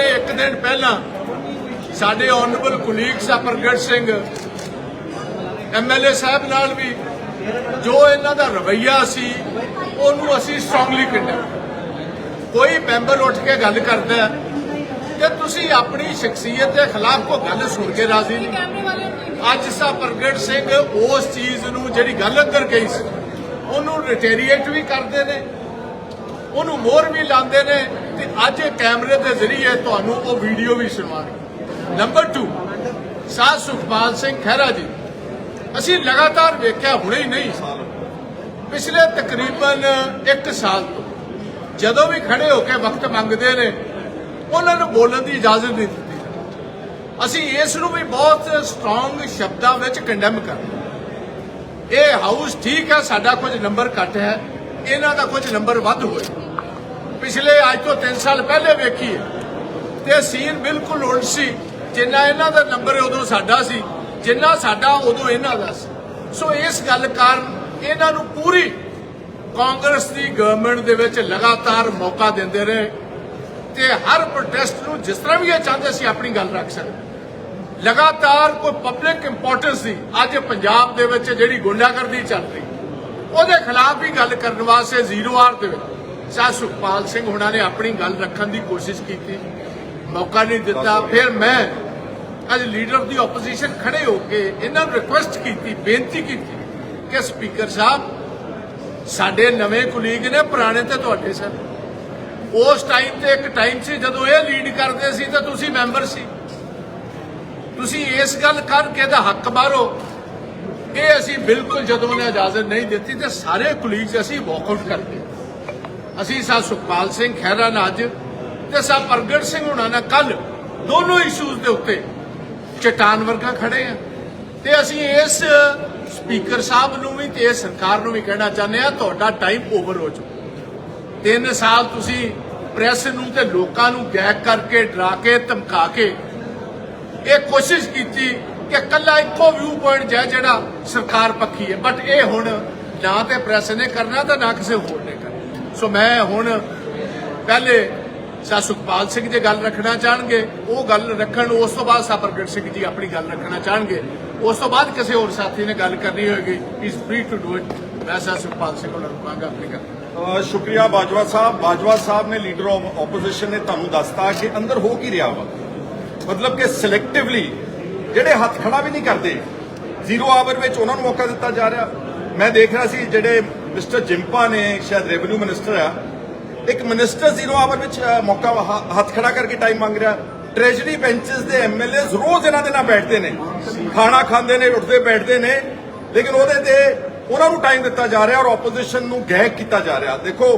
ਨੇ ਇੱਕ ਦਿਨ ਪਹਿਲਾਂ ਸਾਡੇ ਆਨਰੇਬਲ ਕੁਲੀਗ ਆ ਸਿੰਘ ਐਮਐਲਏ ਸਾਹਿਬ ਨਾਲ ਵੀ ਜੋ ਇਹਨਾਂ ਦਾ ਰਵੱਈਆ ਸੀ, ਉਹਨੂੰ ਅਸੀਂ ਸਟਰੋਂਗਲੀ ਕੰਡੈਮ ਕੋਈ ਮੈਂਬਰ ਉੱਠ ਕੇ ਗੱਲ ਕਰਦਾ ਤੇ ਤੁਸੀਂ ਆਪਣੀ ਸ਼ਖਸੀਅਤ ਦੇ ਖਿਲਾਫ ਕੋਈ ਗੱਲ ਸੁਣ ਕੇ ਰਾਜ਼ੀ ਨਹੀਂ। ਅੱਜ ਸਾ ਪ੍ਰਗਟ ਸਿੰਘ ਉਸ ਚੀਜ਼ ਨੂੰ ਜਿਹੜੀ ਗੱਲ ਅੰਦਰ ਗਈ ਸੀ, ਉਹਨੂੰ ਰਿਟੇਰੀਏਟ ਵੀ ਕਰਦੇ ਨੇ। ਉਹਨੂੰ ਮੋਹਰ ਵੀ ਲਾਉਂਦੇ ਨੇ ਤੇ ਅੱਜ ਇਹ ਕੈਮਰੇ ਦੇ ਜ਼ਰੀਏ ਤੁਹਾਨੂੰ ਉਹ ਵੀਡੀਓ ਵੀ ਸੁਣਾਵਾਂਗੇ ਨੰਬਰ 2 ਸਾਧ ਸੁਖਪਾਲ ਸਿੰਘ ਖਹਿਰਾ ਜੀ, ਅਸੀਂ ਲਗਾਤਾਰ ਵੇਖਿਆ ਹੁਣੇ ਹੀ ਨਹੀਂ ਪਿਛਲੇ ਤਕਰੀਬਨ 1 ਸਾਲ ਤੋਂ ਜਦੋਂ ਵੀ ਖੜੇ ਹੋ ਕੇ ਵਕਤ ਮੰਗਦੇ ਨੇ, ਉਹਨਾਂ ਨੂੰ ਬੋਲਣ ਦੀ ਇਜਾਜ਼ਤ ਨਹੀਂ ਦਿੱਤੀ। ਅਸੀਂ ਇਸ ਨੂੰ ਵੀ ਬਹੁਤ ਸਟਰੋਂਗ ਸ਼ਬਦਾਂ ਵਿੱਚ ਕੰਡੈਮ ਕਰਦੇ ਇਹ ਹਾਊਸ ਠੀਕ ਹੈ, ਸਾਡਾ ਕੁਝ ਨੰਬਰ ਘੱਟ ਹੈ। ਇਹਨਾਂ ਦਾ ਕੁਝ ਨੰਬਰ ਵੱਧ ਹੋਏ। ਪਿਛਲੇ ਅੱਜ ਤੋਂ 3 ਸਾਲ ਪਹਿਲੇ ਵੇਖੀਏ, ਤੇ ਸੀਨ ਬਿਲਕੁਲ ਉਲਟ ਸੀ। ਜਿੰਨਾ ਇਹਨਾਂ ਦਾ ਨੰਬਰ ਉਦੋਂ ਸਾਡਾ ਸੀ, ਜਿੰਨਾ ਸਾਡਾ ਉਦੋਂ ਇਹਨਾਂ ਦਾ ਸੀ। ਸੋ ਇਸ ਗੱਲ ਕਾਰਨ ਇਹਨਾਂ ਨੂੰ ਪੂਰੀ ਕਾਂਗਰਸ ਦੀ ਗਵਰਨਮੈਂਟ ਦੇ ਵਿੱਚ ਲਗਾਤਾਰ ਮੌਕਾ ਦਿੰਦੇ ਰਹੇ ਤੇ ਹਰ ਪ੍ਰੋਟੈਸਟ ਨੂੰ ਜਿਸ ਤਰ੍ਹਾਂ ਵੀ ਇਹ ਚਾਹੁੰਦੇ ਸੀ ਆਪਣੀ ਗੱਲ ਰੱਖ ਸਕਦੇ ਲਗਾਤਾਰ ਕੋਈ ਪਬਲਿਕ ਇੰਪੋਰਟੈਂਸ ਦੀ ਅੱਜ ਪੰਜਾਬ ਦੇ ਵਿੱਚ ਜਿਹੜੀ ਗੁੰਡਾਗਰਦੀ ਚੱਲ ਰਹੀ ਉਹਦੇ ਖਿਲਾਫ ਵੀ ਗੱਲ ਕਰਨ ਵਾਸਤੇ ਜ਼ੀਰੋ ਆਰ ਦੇ ਵਿੱਚ। ਸਾਹ ਸੁਖਪਾਲ ਸਿੰਘ ਹੁਣਾਂ ਨੇ ਆਪਣੀ ਗੱਲ ਰੱਖਣ ਦੀ ਕੋਸ਼ਿਸ਼ ਕੀਤੀ ਮੌਕਾ ਨਹੀਂ ਦਿੱਤਾ। ਫਿਰ ਮੈਂ ਅੱਜ ਲੀਡਰ ਦੀ ਆਪੋਜੀਸ਼ਨ ਖੜੇ ਹੋ ਕੇ ਇਹਨਾਂ ਨੂੰ ਰਿਕੁਐਸਟ ਕੀਤੀ ਬੇਨਤੀ ਕੀਤੀ ਕਿ ਸਪੀਕਰ ਸਾਹਿਬ ਸਾਡੇ ਨਵੇਂ ਕੁਲੀਗ ਨੇ ਪੁਰਾਣੇ ਤੇ ਤੁਹਾਡੇ ਸਨ ਉਸ ਟਾਈਮ ਤੇ ਇੱਕ ਟਾਈਮ ਸੀ ਜਦੋਂ ਇਹ ਲੀਡ ਕਰਦੇ ਸੀ ਤਾਂ ਤੁਸੀਂ ਮੈਂਬਰ ਸੀ। ਤੁਸੀਂ ਇਸ ਗੱਲ ਕਰਕੇ ਦਾ ਹੱਕ ਮਾਰੋ ਇਹ ਅਸੀਂ ਬਿਲਕੁਲ ਜਦੋਂ ਨੇ ਇਜਾਜ਼ਤ ਨਹੀਂ ਦਿੱਤੀ ਤੇ ਸਾਰੇ ਕੁਲੀਗਸ ਅਸੀਂ ਵਾਕਆਊਟ ਕਰਦੇ ਅਸੀਂ ਸਾ ਸੁਖਪਾਲ ਸਿੰਘ, ਖਹਿਰਾ ਨਾਲ ਅੱਜ ਤੇ ਸਾ ਪ੍ਰਗਟ ਸਿੰਘ ਹੁਣਾਂ ਨਾਲ ਕੱਲ ਦੋਨੋਂ ਇਸ਼ੂਜ਼ ਦੇ ਉੱਤੇ ਚਟਾਨ ਵਰਗਾ ਖੜੇ ਆ। ਤੇ ਅਸੀਂ ਇਸ ਸਪੀਕਰ ਸਾਹਿਬ ਨੂੰ ਵੀ ਤੇ ਇਸ ਸਰਕਾਰ ਨੂੰ ਵੀ ਕਹਿਣਾ ਚਾਹੁੰਦੇ ਆ ਤੁਹਾਡਾ ਟਾਈਮ ਓਵਰ ਹੋ ਚੁੱਕਾ। ਤਿੰਨ ਸਾਲ ਤੁਸੀਂ ਪ੍ਰੈਸ ਨੂੰ ਤੇ ਲੋਕਾਂ ਨੂੰ ਗੈਕ ਕਰਕੇ, ਡਰਾ ਕੇ, ਧਮਕਾ ਕੇ ਇਹ ਕੋਸ਼ਿਸ਼ ਕੀਤੀ ਕਿ ਕੱਲਾ ਇੱਕੋ ਵਿਊ ਪੁਆਇੰਟ ਜੈ ਜਿਹੜਾ ਸਰਕਾਰ ਪੱਖੀ ਹੈ। ਬਟ ਇਹ ਹੁਣ ਨਾ ਤੇ ਪ੍ਰੈਸ ਨੇ ਕਰਨਾ ਤੇ ਨਾ ਕਿਸੇ ਹੋਰ ਨੇ ਕਰਨਾ। ਸੋ ਮੈਂ ਹੁਣ ਪਹਿਲੇ ਸਾ ਸੁਖਪਾਲ ਸਿੰਘ ਜੀ ਗੱਲ ਰੱਖਣਾ ਚਾਹਣਗੇ, ਉਹ ਗੱਲ ਰੱਖਣ, ਉਸ ਤੋਂ ਬਾਅਦ ਸਾ ਪ੍ਰਗਟ ਸਿੰਘ ਜੀ ਆਪਣੀ ਗੱਲ ਰੱਖਣਾ ਚਾਹਣਗੇ। ਉਸ ਤੋਂ ਬਾਅਦ ਕਿਸੇ ਹੋਰ ਸਾਥੀ ਨੇ ਗੱਲ ਕਰਨੀ ਹੋਏਗੀ is free to do it ਮੈਂ ਸਾ ਸੁਖਪਾਲ ਸਿੰਘ ਨੂੰ ਰੁਕਾਂਗਾ ਆਪਣੀ ਗੱਲ। ਸ਼ੁਕਰੀਆ ਬਾਜਵਾ ਸਾਹਿਬ। ਬਾਜਵਾ ਸਾਹਿਬ ਨੇ ਲੀਡਰ ਆਫ ਆਪੋਜੀਸ਼ਨ ਨੇ ਤੁਹਾਨੂੰ ਦੱਸਤਾ ਕਿ ਅੰਦਰ ਹੋ ਕੀ ਰਿਹਾ ਵਾ? ਮਤਲਬ ਕਿ ਸਿਲੈਕਟਿਵਲੀ ਜਿਹੜੇ ਹੱਥ ਖੜਾ ਵੀ ਨਹੀਂ ਕਰਦੇ, ਜ਼ੀਰੋ ਆਵਰ ਵਿੱਚ ਉਹਨਾਂ ਨੂੰ ਮੌਕਾ ਦਿੱਤਾ ਜਾ ਰਿਹਾ। ਮੈਂ ਦੇਖ ਰਿਹਾ ਸੀ ਜਿਹੜੇ ਮਿਸਟਰ ਜਿੰਪਾ ਨੇ, ਸ਼ਾਇਦ ਰੈਵਨਿਊ ਮਿਨਿਸਟਰ ਆ, ਇੱਕ ਮਿਨਿਸਟਰ ਜ਼ੀਰੋ ਆਵਰ ਵਿੱਚ ਮੌਕਾ ਹੱਥ ਖੜਾ ਕਰਕੇ ਟਾਈਮ ਮੰਗ ਰਿਹਾ। ਟ੍ਰੈਜਰੀ ਬੈਂਚਸ ਦੇ ਐਮਐਲਏਜ਼ ਰੋਜ਼ ਇਹਨਾਂ ਦੇ ਨਾਲ ਬੈਠਦੇ ਨੇ। ਖਾਣਾ ਖਾਂਦੇ ਨੇ, ਉੱਠਦੇ ਬੈਠਦੇ ਨੇ, ਲੇਕਿਨ ਉਹਦੇ ਤੇ ਉਹਨਾਂ ਨੂੰ ਟਾਈਮ ਦਿੱਤਾ ਜਾ ਰਿਹਾ ਔਰ ਆਪੋਜੀਸ਼ਨ ਨੂੰ ਗੈਕ ਕੀਤਾ ਜਾ ਰਿਹਾ। ਦੇਖੋ,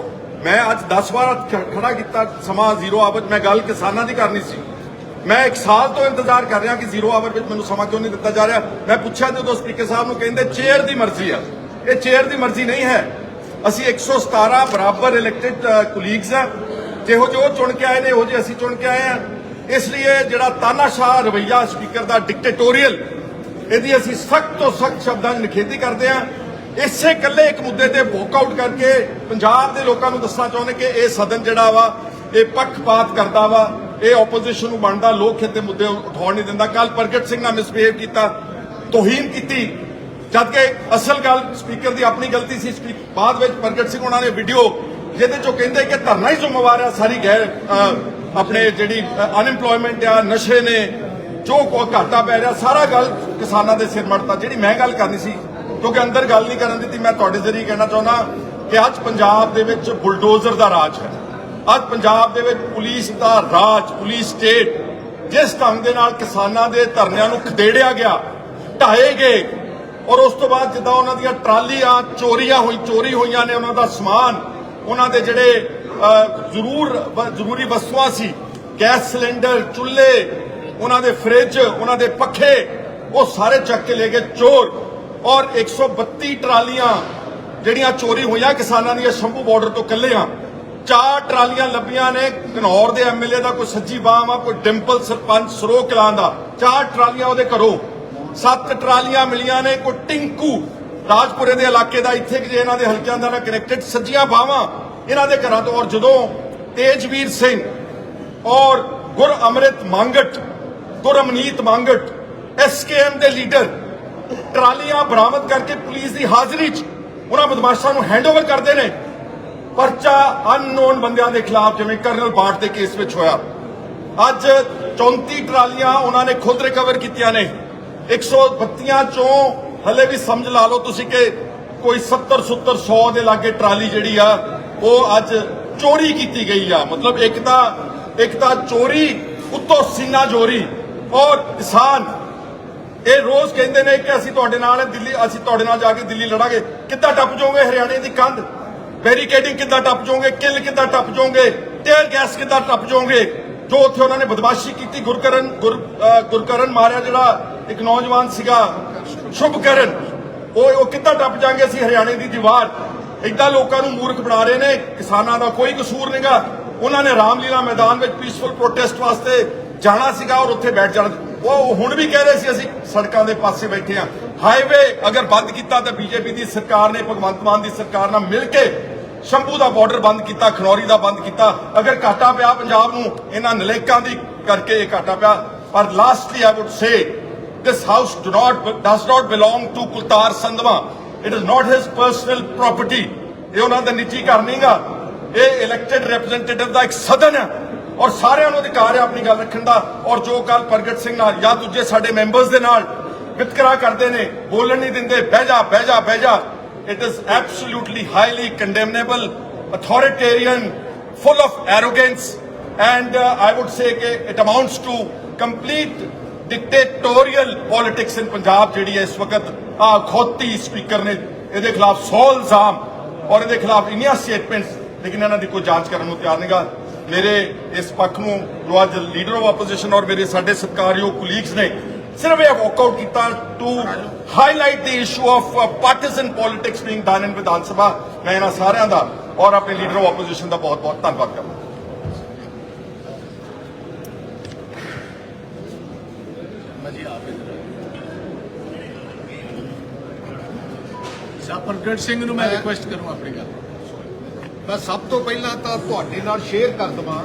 ਮੈਂ ਅੱਜ 10 ਵਾਰ ਖੜਾ ਕੀਤਾ ਸਮਾਂ ਜ਼ੀਰੋ ਆਵਰ ਮੈਂ ਗੱਲ ਕਿਸਾਨਾਂ ਦੀ ਕਰਨੀ ਸੀ। ਮੈਂ ਇੱਕ ਸਾਲ ਤੋਂ ਇੰਤਜ਼ਾਰ ਕਰ ਰਿਹਾ ਕਿ ਜ਼ੀਰੋ ਆਵਰ ਵਿੱਚ ਮੈਨੂੰ ਸਮਾਂ ਕਿਉਂ ਨਹੀਂ ਦਿੱਤਾ ਜਾ ਰਿਹਾ? ਮੈਂ ਪੁੱਛਿਆ ਜਦੋਂ ਸਪੀਕਰ ਸਾਹਿਬ ਨੂੰ ਕਹਿੰਦੇ ਚੇਅਰ ਦੀ ਮਰਜ਼ੀ ਆ। ਇਹ ਚੇਅਰ ਦੀ ਮਰਜ਼ੀ ਨਹੀਂ ਹੈ। ਅਸੀਂ 117 ਬਰਾਬਰ ਇਲੈਕਟਿਡ ਕੁਲੀਗਸ ਆ। ਜਿਹੋ ਜੋ ਚੁਣ ਕੇ ਆਏ ਨੇ, ਉਹੋ ਜਿਹੇ ਅਸੀਂ ਚੁਣ ਕੇ ਆਏ ਆ। ਇਸ ਲਈ ਜਿਹੜਾ ਤਾਨਾਸ਼ਾਹ ਰਵਈਆ ਸਪੀਕਰ ਦਾ ਡਿਕਟੇਟੋਰੀਅਲ ਇਹਦੀ ਅਸੀਂ ਸਖਤ ਤੋਂ ਸਖਤ ਸ਼ਬਦਾਂ 'ਚ ਨਿਖੇਧੀ ਕਰਦੇ ਆ। ਇਸੇ ਇਕੱਲੇ ਇੱਕ ਮੁੱਦੇ ਤੇ ਵਾਕਆਊਟ ਕਰਕੇ ਪੰਜਾਬ ਦੇ ਲੋਕਾਂ ਨੂੰ ਦੱਸਣਾ ਚਾਹੁੰਦੇ ਕਿ ਇਹ ਸਦਨ ਜਿਹੜਾ ਵਾ, ਇਹ ਪੱਖਪਾਤ ਕਰਦਾ ਵਾ। ਇਹ ਆਪੋਜੀਸ਼ਨ ਨੂੰ ਬਣਦਾ, ਲੋਕ ਹਿੱਤ ਮੁੱਦੇ ਉਠਾਉਣ ਨਹੀਂ ਦਿੰਦਾ। ਕੱਲ ਪ੍ਰਗਟ ਸਿੰਘ ਨਾਲ ਮਿਸਬਿਹੇਵ ਕੀਤਾ, ਤੋਹੀਨ ਕੀਤੀ। ਜਦ ਕਿ ਅਸਲ ਗੱਲ ਸਪੀਕਰ ਦੀ ਆਪਣੀ ਗਲਤੀ ਸੀ ਬਾਅਦ ਵਿੱਚ ਪ੍ਰਗਟ ਸਿੰਘ ਉਹਨਾਂ ਨੇ ਵੀਡੀਓ ਜਿਹਦੇ ਚੋਂ ਕਹਿੰਦੇ ਕਿ ਧਰਨਾ ਹੀ ਜ਼ਿੰਮੇਵਾਰ ਆ, ਸਾਰੀ ਗੈਰ ਆਪਣੇ ਜਿਹੜੀ ਅਨਐਮਪਲੋਇਮੈਂਟ ਆ, ਨਸ਼ੇ ਨੇ, ਜੋ ਕੋ ਘਾਟਾ ਪੈ ਰਿਹਾ, ਸਾਰਾ ਗੱਲ ਕਿਸਾਨਾਂ ਦੇ ਸਿਰ ਮੜਤਾ। ਜਿਹੜੀ ਮੈਂ ਗੱਲ ਕਰਨੀ ਸੀ, ਕਿਉਂਕਿ ਅੰਦਰ ਗੱਲ ਨਹੀਂ ਕਰਨ ਦਿੱਤੀ, ਮੈਂ ਤੁਹਾਡੇ ਜ਼ਰੀਏ ਕਹਿਣਾ ਚਾਹੁੰਦਾ ਕਿ ਅੱਜ ਪੰਜਾਬ ਦੇ ਵਿੱਚ ਬੁਲਡੋਜ਼ਰ ਦਾ ਰਾਜ ਹੈ। ਅੱਜ ਪੰਜਾਬ ਦੇ ਵਿੱਚ ਪੁਲਿਸ ਦਾ ਰਾਜ, ਪੁਲਿਸ ਸਟੇਟ ਜਿਸ ਢੰਗ ਦੇ ਨਾਲ ਕਿਸਾਨਾਂ ਦੇ ਧਰਨਿਆਂ ਨੂੰ ਖਦੇੜਿਆ ਗਿਆ, ਢਾਏ ਗਏ ਔਰ ਉਸ ਤੋਂ ਬਾਅਦ ਜਿੱਦਾਂ ਉਹਨਾਂ ਦੀਆਂ ਟਰਾਲੀਆਂ, ਚੋਰੀਆਂ ਹੋਈ, ਚੋਰੀ ਹੋਈਆਂ ਨੇ ਉਹਨਾਂ ਦਾ ਸਮਾਨ, ਉਹਨਾਂ ਦੇ ਜਿਹੜੇ ਜ਼ਰੂਰ ਜ਼ਰੂਰੀ ਵਸਤੂਆਂ ਸੀ, ਗੈਸ ਸਿਲੰਡਰ, ਚੁੱਲ੍ਹੇ, ਉਹਨਾਂ ਦੇ ਫ੍ਰਿਜ, ਉਹਨਾਂ ਦੇ ਪੱਖੇ, ਉਹ ਸਾਰੇ ਚੱਕ ਕੇ ਲੈ ਗਏ ਚੋਰ ਔਰ 132 ਟਰਾਲੀਆਂ ਜਿਹੜੀਆਂ ਚੋਰੀ ਹੋਈਆਂ ਕਿਸਾਨਾਂ ਦੀਆਂ ਸ਼ੰਭੂ ਬਾਰਡਰ ਤੋਂ ਕੱਲਿਆਂ ਚਾਰ ਟਰਾਲੀਆਂ ਲੱਭੀਆਂ ਨੇ। ਘਨੌਰ ਦੇ ਐਮਐਲਏ ਦਾ ਕੋਈ ਸੱਜੀ ਬਾਮ ਆ, ਕੋਈ ਡਿੰਪਲ ਸਰਪੰਚ ਸਰੋਹ ਕਲਾਂ ਦਾ। ਚਾਰ ਟਰਾਲੀਆਂ ਉਹਦੇ ਘਰੋਂ। ਸੱਤ ਟਰਾਲੀਆਂ ਮਿਲੀਆਂ ਨੇ ਕੋਈ ਟਿੰਕੂ ਰਾਜਪੁਰੇ ਦੇ ਇਲਾਕੇ ਦਾ। ਇੱਥੇ ਕਿ ਇਹਨਾਂ ਦੇ ਹਲਕਿਆਂ ਦਾ ਨਾਲ ਕਨੈਕਟਡ ਸੱਜੀਆਂ ਬਾਵਾਂ, ਇਹਨਾਂ ਦੇ ਘਰਾਂ ਤੋਂ। ਔਰ ਜਦੋਂ ਤੇਜਵੀਰ ਸਿੰਘ ਔਰ ਗੁਰ ਅੰਮ੍ਰਿਤ ਮੰਗਟ ਗੁਰਮਨੀਤ ਮੰਗਟ ਐਸਕੇਐਮ ਦੇ ਲੀਡਰ ਟਰਾਲੀਆਂ ਬਰਾਮਦ ਕਰਕੇ ਪੁਲਿਸ ਦੀ ਹਾਜ਼ਰੀ 'ਚ ਉਹਨਾਂ ਬਦਮਾਸ਼ਾਂ ਨੂੰ ਹੈਂਡਓਵਰ ਕਰਦੇ ਨੇ। ਪਰਚਾ ਅਨਨੋਨ ਬੰਦਿਆਂ ਦੇ ਖਿਲਾਫ ਜਿਵੇਂ ਕਰਨਲ ਬਾਟ ਦੇ ਕੇਸ ਵਿੱਚ ਹੋਇਆ। ਅੱਜ 34 ਟਰਾਲੀਆਂ ਉਹਨਾਂ ਨੇ ਖੁਦ ਰਿਕਵਰ ਕੀਤੀਆਂ ਨੇ। 132 ਚੋਂ ਹਲੇ ਵੀ ਸਮਝ ਲਾ ਲਓ ਤੁਸੀਂ ਕਿ ਕੋਈ 70 70 100 ਦੇ ਲਾਗੇ ਟਰਾਲੀ ਜਿਹੜੀ ਆ, ਉਹ ਅੱਜ ਚੋਰੀ ਕੀਤੀ ਗਈ ਆ। ਮਤਲਬ ਇੱਕ ਤਾਂ ਇੱਕ ਤਾਂ ਚੋਰੀ, ਉੱਤੋਂ ਸੀਨਾ ਚੋਰੀ ਔਰ ਕਿਸਾਨ। ਇਹ ਰੋਜ਼ ਕਹਿੰਦੇ ਨੇ ਕਿ ਅਸੀਂ ਤੁਹਾਡੇ ਨਾਲ ਦਿੱਲੀ, ਅਸੀਂ ਤੁਹਾਡੇ ਨਾਲ ਜਾ ਕੇ ਦਿੱਲੀ ਲੜਾਂਗੇ। ਕਿੱਦਾਂ ਟੱਪ ਜਾਓਗੇ ਹਰਿਆਣੇ ਦੀ ਕੰਧ? ਬੈਰੀਕੇਡਿੰਗ ਕਿੱਦਾਂ ਟੱਪ ਜਾਓਗੇ? ਕਿੱਲ ਕਿੱਦਾਂ ਟੱਪ ਜਾਓਗੇ? ਟੇਅਰ ਗੈਸ ਕਿੱਦਾਂ ਟੱਪ ਜਾਓਗੇ? ਜੋ ਉੱਥੇ ਉਹਨਾਂ ਨੇ ਬਦਮਾਸ਼ੀ ਕੀਤੀ, ਗੁਰਕਰਨ ਗੁਰਕਰਨ ਮਾਰਿਆ ਜਿਹੜਾ ਇੱਕ ਨੌਜਵਾਨ ਸੀਗਾ, ਸ਼ੁਭਕਰਨ। ਉਹ ਉਹ ਕਿੱਦਾਂ ਟੱਪ ਜਾਣਗੇ ਅਸੀਂ ਹਰਿਆਣੇ ਦੀ ਦੀਵਾਰ? ਏਦਾਂ ਲੋਕਾਂ ਨੂੰ ਮੂਰਖ ਬਣਾ ਰਹੇ ਨੇ, ਕਿਸਾਨਾਂ ਦਾ ਕੋਈ ਕਸੂਰ ਨਹੀਂਗਾ ਉਹਨਾਂ ਨੇ ਰਾਮਲੀਲਾ ਮੈਦਾਨ ਵਿੱਚ ਪੀਸਫੁਲ ਪ੍ਰੋਟੈਸਟ ਵਾਸਤੇ ਜਾਣਾ ਸੀਗਾ ਔਰ ਉੱਥੇ ਬੈਠ ਜਾਣਾ। ਉਹ ਹੁਣ ਵੀ ਕਹਿ ਰਹੇ ਸੀ, ਅਸੀਂ ਸੜਕਾਂ ਦੇ ਪਾਸੇ ਬੈਠੇ ਆ ਹਾਈਵੇ ਅਗਰ ਬੰਦ ਕੀਤਾ ਤਾਂ ਬੀਜੇਪੀ ਦੀ ਸਰਕਾਰ ਨੇ, ਭਗਵੰਤ ਮਾਨ ਦੀ ਸਰਕਾਰ ਨਾਲ ਮਿਲ ਕੇ ਸ਼ੰਭੂ ਦਾ ਬਾਰਡਰ ਬੰਦ ਕੀਤਾ, ਖਨੌਰੀ ਦਾ ਬੰਦ ਕੀਤਾ। ਅਗਰ ਘਾਟਾ ਪਿਆ ਪੰਜਾਬ ਨੂੰ, ਇਹਨਾਂ ਨਲੇਕਾਂ ਦੀ ਕਰਕੇ ਇਹ ਘਾਟਾ ਪਿਆ। ਪਰ lastly I would say this house do not does not belong to Kultar Sandhwa. It is not his personal property. ਇਹ ਉਹਨਾਂ ਦਾ ਨਿੱਜੀ ਘਰ ਨਹੀਂਗਾ। ਇਹ ਇਲੈਕਟਿਡ ਰਿਪਰੈਜ਼ੈਂਟੇਟਿਵ ਦਾ ਇੱਕ ਸਦਨ ਹੈ। ਔਰ ਸਾਰਿਆਂ ਨੂੰ ਅਧਿਕਾਰ ਹੈ ਆਪਣੀ ਗੱਲ ਰੱਖਣ ਦਾ। ਔਰ ਜੋ ਕੱਲ ਪ੍ਰਗਟ ਸਿੰਘ ਨਾਲ ਜਾਂ ਦੂਜੇ ਸਾਡੇ ਮੈਂਬਰਸ ਦੇ ਨਾਲ ਵਿਤਕਰਾ ਕਰਦੇ ਨੇ, ਬੋਲਣ ਨਹੀਂ ਦਿੰਦੇ, ਬਹਿ ਜਾ ਬਹਿ ਜਾ ਬਹਿ ਜਾ। It is absolutely highly condemnable authoritarian full of arrogance and uh, I would say it amounts to complete dictatorial politics in Punjab ਜਿਹੜੀ ਹੈ ਇਸ ਵਕਤ ਆ ਖੋਤੀ ਸਪੀਕਰ ਨੇ ਇਹਦੇ ਖਿਲਾਫ 100 ਇਲਜ਼ਾਮ ਔਰ ਇਹਦੇ ਖਿਲਾਫ ਇੰਨੀਆਂ ਸਟੇਟਮੈਂਟਸ ਲੇਕਿਨ ਇਹਨਾਂ ਦੀ ਕੋਈ ਜਾਂਚ ਕਰਨ ਨੂੰ ਤਿਆਰ ਨਹੀਂਗਾ ਮੇਰੇ ਇਸ ਪੱਖ ਨੂੰ ਜੋ ਅੱਜ ਲੀਡਰ ਆਫ ਆਪੋਜੀਸ਼ਨ ਔਰ ਮੇਰੇ ਸਾਡੇ ਸਤਿਕਾਰਯੋਗ ਕੁਲੀਗਸ ਨੇ ਸਿਰਫ ਇਹ ਵਾਕਆਊਟ ਕੀਤਾ to highlight the issue of partisan politics being done in Vidhan Sabha ਮੈਂ ਇਹਨਾਂ ਸਾਰਿਆਂ ਦਾ ਔਰ ਆਪਣੇ ਲੀਡਰ ਆਫ ਆਪੋਜੀਸ਼ਨ ਦਾ ਬਹੁਤ ਬਹੁਤ ਧੰਨਵਾਦ ਕਰਦਾ ਪ੍ਰਗਟ ਸਿੰਘ ਨੂੰ ਮੈਂ ਰਿਕੁਐਸਟ ਕਰੂੰ ਆਪਣੀ ਗੱਲ। ਮੈਂ ਸਭ ਤੋਂ ਪਹਿਲਾਂ ਤਾਂ ਤੁਹਾਡੇ ਨਾਲ ਸ਼ੇਅਰ ਕਰ ਦਵਾਂ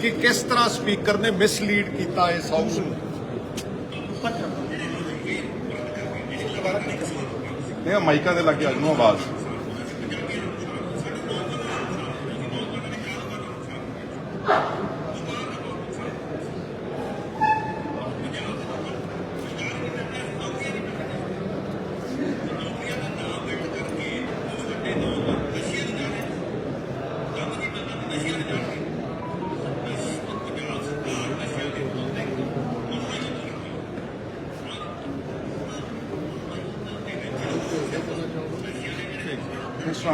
ਕਿ ਕਿਸ ਤਰ੍ਹਾਂ ਸਪੀਕਰ ਨੇ ਮਿਸਲੀਡ ਕੀਤਾ ਇਸ ਹਾਊਸ ਨੂੰ। ਇਹ ਮਾਈਕਾਂ ਦੇ ਲੱਗੇ ਅੱਜ ਨੂੰ ਆਵਾਜ਼।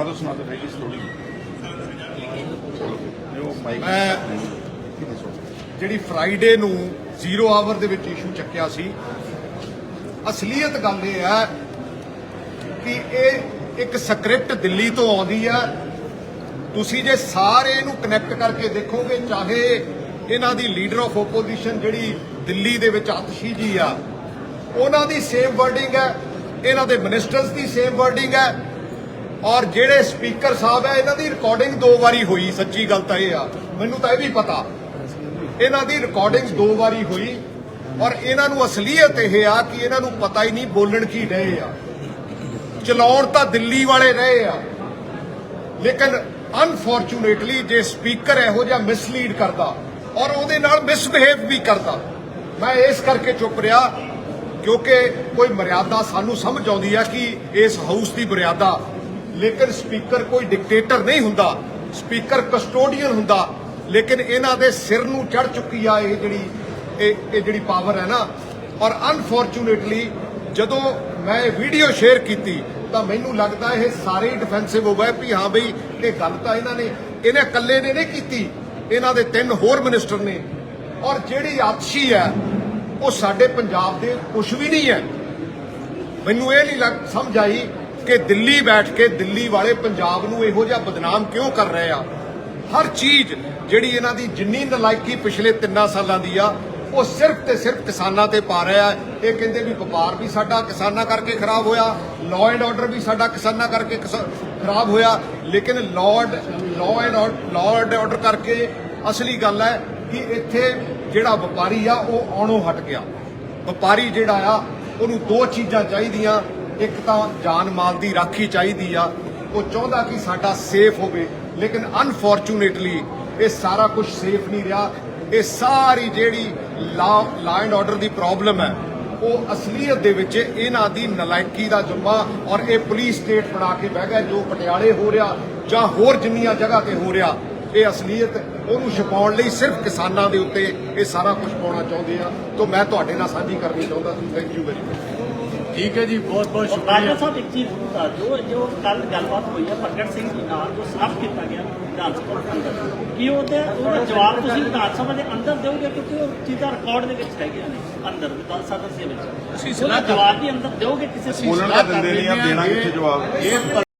ਦੋ ਸੁਣਾ ਦੋ ਹੈਗੀ ਸਟੋਰੀ ਮੈਂ ਜਿਹੜੀ ਫਰਾਈਡੇ ਨੂੰ ਜ਼ੀਰੋ ਆਵਰ ਦੇ ਵਿੱਚ ਇਸ਼ੂ ਚੱਕਿਆ ਸੀ ਅਸਲੀਅਤ ਗੱਲ ਇਹ ਹੈ ਕਿ ਇਹ ਇੱਕ ਸਕ੍ਰਿਪਟ ਦਿੱਲੀ ਤੋਂ ਆਉਂਦੀ ਹੈ। ਤੁਸੀਂ ਜੇ ਸਾਰੇ ਇਹਨੂੰ ਕਨੈਕਟ ਕਰਕੇ ਦੇਖੋਗੇ ਚਾਹੇ ਇਹਨਾਂ ਦੀ ਲੀਡਰ ਆਫ ਆਪੋਜੀਸ਼ਨ ਜਿਹੜੀ ਦਿੱਲੀ ਦੇ ਵਿੱਚ ਆਤਸ਼ੀ ਜੀ ਆ ਉਹਨਾਂ ਦੀ ਸੇਮ ਵਰਡਿੰਗ ਹੈ ਇਹਨਾਂ ਦੇ ਮਿਨਿਸਟਰਸ ਦੀ ਸੇਮ ਵਰਡਿੰਗ ਹੈ ਔਰ ਜਿਹੜੇ ਸਪੀਕਰ ਸਾਹਿਬ ਹੈ ਇਹਨਾਂ ਦੀ ਰਿਕਾਰਡਿੰਗ ਦੋ ਵਾਰੀ ਹੋਈ, ਸੱਚੀ ਗੱਲ ਤਾਂ ਇਹ ਆ। ਮੈਨੂੰ ਤਾਂ ਇਹ ਵੀ ਪਤਾ। ਇਹਨਾਂ ਦੀ ਰਿਕਾਰਡਿੰਗ ਦੋ ਵਾਰੀ ਹੋਈ ਔਰ ਇਹਨਾਂ ਨੂੰ ਅਸਲੀਅਤ ਇਹ ਆ ਕਿ ਇਹਨਾਂ ਨੂੰ ਪਤਾ ਹੀ ਨਹੀਂ ਬੋਲਣ ਕੀ ਰਹੇ ਆ। ਚਲਾਉਣ ਤਾਂ ਦਿੱਲੀ ਵਾਲੇ ਰਹੇ ਆ। ਲੇਕਿਨ ਅਨਫੋਰਚੂਨੇਟਲੀ ਜੇ ਸਪੀਕਰ ਇਹੋ ਜਿਹਾ ਮਿਸਲੀਡ ਕਰਦਾ ਔਰ ਉਹਦੇ ਨਾਲ ਮਿਸਬਿਹੇਵ ਵੀ ਕਰਦਾ, ਮੈਂ ਇਸ ਕਰਕੇ ਚੁੱਪ ਰਿਹਾ ਕਿਉਂਕਿ ਕੋਈ ਮਰਿਆਦਾ ਸਾਨੂੰ ਸਮਝ ਆਉਂਦੀ ਆ ਕਿ ਇਸ ਹਾਊਸ ਦੀ ਮਰਿਆਦਾ ਲੇਕਿਨ ਸਪੀਕਰ ਕੋਈ ਡਿਕਟੇਟਰ ਨਹੀਂ ਹੁੰਦਾ। ਸਪੀਕਰ ਕਸਟੋਡੀਅਨ ਹੁੰਦਾ। ਲੇਕਿਨ ਇਹਨਾਂ ਦੇ ਸਿਰ ਨੂੰ ਚੜ ਚੁੱਕੀ ਆ ਇਹ ਜਿਹੜੀ, ਇਹ ਇਹ ਜਿਹੜੀ ਪਾਵਰ ਹੈ ਨਾ। ਔਰ ਅਨਫੋਰਚੂਨੇਟਲੀ ਜਦੋਂ ਮੈਂ ਇਹ ਵੀਡੀਓ ਸ਼ੇਅਰ ਕੀਤੀ, ਤਾਂ ਮੈਨੂੰ ਲੱਗਦਾ ਇਹ ਸਾਰੇ ਡਿਫੈਂਸਿਵ ਹੋ ਗਏ ਵੀ ਹਾਂ ਬਈ, ਇਹ ਗੱਲ ਤਾਂ ਇਹਨਾਂ ਨੇ, ਇਹਨੇ ਇਕੱਲੇ ਨੇ ਨਹੀਂ ਕੀਤੀ। ਇਹਨਾਂ ਦੇ ਤਿੰਨ ਹੋਰ ਮਿਨਿਸਟਰ ਨੇ। ਔਰ ਜਿਹੜੀ ਆਤਸ਼ੀ ਹੈ, ਉਹ ਸਾਡੇ ਪੰਜਾਬ ਦੇ ਕੁਝ ਵੀ ਨਹੀਂ ਹੈ। ਮੈਨੂੰ ਇਹ ਨਹੀਂ ਲੱਗ, ਸਮਝ ਆਈ ਕਿ ਦਿੱਲੀ ਬੈਠ ਕੇ ਦਿੱਲੀ ਵਾਲੇ ਪੰਜਾਬ ਨੂੰ ਇਹੋ ਜਿਹਾ ਬਦਨਾਮ ਕਿਉਂ ਕਰ ਰਹੇ ਆ? ਹਰ ਚੀਜ਼ ਜਿਹੜੀ ਇਹਨਾਂ ਦੀ ਜਿੰਨੀ ਨਲਾਇਕੀ ਪਿਛਲੇ 3 ਸਾਲਾਂ ਦੀ ਆ, ਉਹ ਸਿਰਫ ਤੇ ਸਿਰਫ ਕਿਸਾਨਾਂ ਤੇ ਪਾ ਰਿਹਾ ਹੈ ਇਹ ਕਹਿੰਦੇ ਵੀ ਵਪਾਰ ਵੀ ਸਾਡਾ ਕਿਸਾਨਾਂ ਕਰਕੇ ਖਰਾਬ ਹੋਇਆ ਲਾਅ ਐਂਡ ਆਰਡਰ ਵੀ ਸਾਡਾ ਕਿਸਾਨਾਂ ਕਰਕੇ ਖਰਾਬ ਹੋਇਆ। ਲੇਕਿਨ law law and law and order ਕਰਕੇ ਅਸਲੀ ਗੱਲ ਹੈ ਕਿ ਇੱਥੇ ਜਿਹੜਾ ਵਪਾਰੀ ਆ, ਉਹ ਆਉਣੋਂ ਹਟ ਗਿਆ। ਵਪਾਰੀ ਜਿਹੜਾ ਆ, ਉਹਨੂੰ ਦੋ ਚੀਜ਼ਾਂ ਚਾਹੀਦੀਆਂ ਇੱਕ ਤਾਂ ਜਾਨ ਮਾਲ ਦੀ ਰਾਖੀ ਚਾਹੀਦੀ ਆ। ਉਹ ਚਾਹੁੰਦਾ ਕਿ ਸਾਡਾ ਸੇਫ ਹੋਵੇ, ਲੇਕਿਨ ਅਨਫੋਰਚੂਨੇਟਲੀ ਇਹ ਸਾਰਾ ਕੁਝ ਸੇਫ ਨਹੀਂ ਰਿਹਾ। ਇਹ ਸਾਰੀ ਜਿਹੜੀ ਲਾ law and order the problem ਹੈ, ਉਹ ਅਸਲੀਅਤ ਦੇ ਵਿੱਚ ਇਹਨਾਂ ਦੀ ਨਲਾਇਕੀ ਦਾ ਜੁਮਾ ਔਰ ਇਹ ਪੁਲਿਸ ਸਟੇਟ ਬਣਾ ਕੇ ਬਹਿ ਗਿਆ, ਜੋ ਪਟਿਆਲੇ ਹੋ ਰਿਹਾ ਜਾਂ ਹੋਰ ਜਿੰਨੀਆਂ ਜਗ੍ਹਾ ਤੇ ਹੋ ਰਿਹਾ, ਇਹ ਅਸਲੀਅਤ ਉਹਨੂੰ ਛੁਪਾਉਣ ਲਈ ਸਿਰਫ ਕਿਸਾਨਾਂ ਦੇ ਉੱਤੇ ਇਹ ਸਾਰਾ ਕੁਝ ਪਾਉਣਾ ਚਾਹੁੰਦੇ ਆ। ਤਾਂ ਮੈਂ ਤੁਹਾਡੇ ਨਾਲ ਸਾਂਝੀ ਕਰਨੀ ਚਾਹੁੰਦਾ ਸੀ। ਥੈਂਕ ਯੂ ਵੈਰੀ ਮਚ ਠੀਕ ਹੈ ਜੀ ਬਹੁਤ ਬਹੁਤ ਸ਼ੁਕਰੀਆ। ਸਾਹਿਬ ਇੱਕ ਚੀਜ਼ ਨੂੰ ਦੱਸ ਦਿਓ ਜੋ ਕੱਲ ਗੱਲਬਾਤ ਹੋਈ ਹੈ ਪ੍ਰਗਟ ਸਿੰਘ ਜੀ ਨਾਲ ਜੋ ਸਾਫ਼ ਕੀਤਾ ਗਿਆ ਵਿਧਾਨ ਸਭਾ ਦੇ ਅੰਦਰ। ਕੀ ਉਹ ਤੇ ਉਹਦਾ ਜਵਾਬ ਤੁਸੀਂ ਵਿਧਾਨ ਸਭਾ ਦੇ ਅੰਦਰ ਦਿਓਗੇ ਕਿਉਂਕਿ ਉਹ ਚੀਜ਼ਾਂ ਰਿਕਾਰਡ ਦੇ ਵਿੱਚ ਹੈਗੀਆਂ ਨੇ ਅੰਦਰ ਵਿਧਾਨ ਸਭਾ ਦੇ ਵਿੱਚ। ਉਹਦਾ ਸਲਾਹ ਜਵਾਬ ਵੀ ਅੰਦਰ ਦਿਓਗੇ ਕਿਸੇ ਬੋਲਣ ਸਲਾਹ ਤਾਂ ਦਿੰਦੇ ਕਰ ਨਹੀਂ ਆ, ਲੈਂਦੇ ਦੇਣਾ ਕਿੱਥੇ ਜਵਾਬ? ਇਹ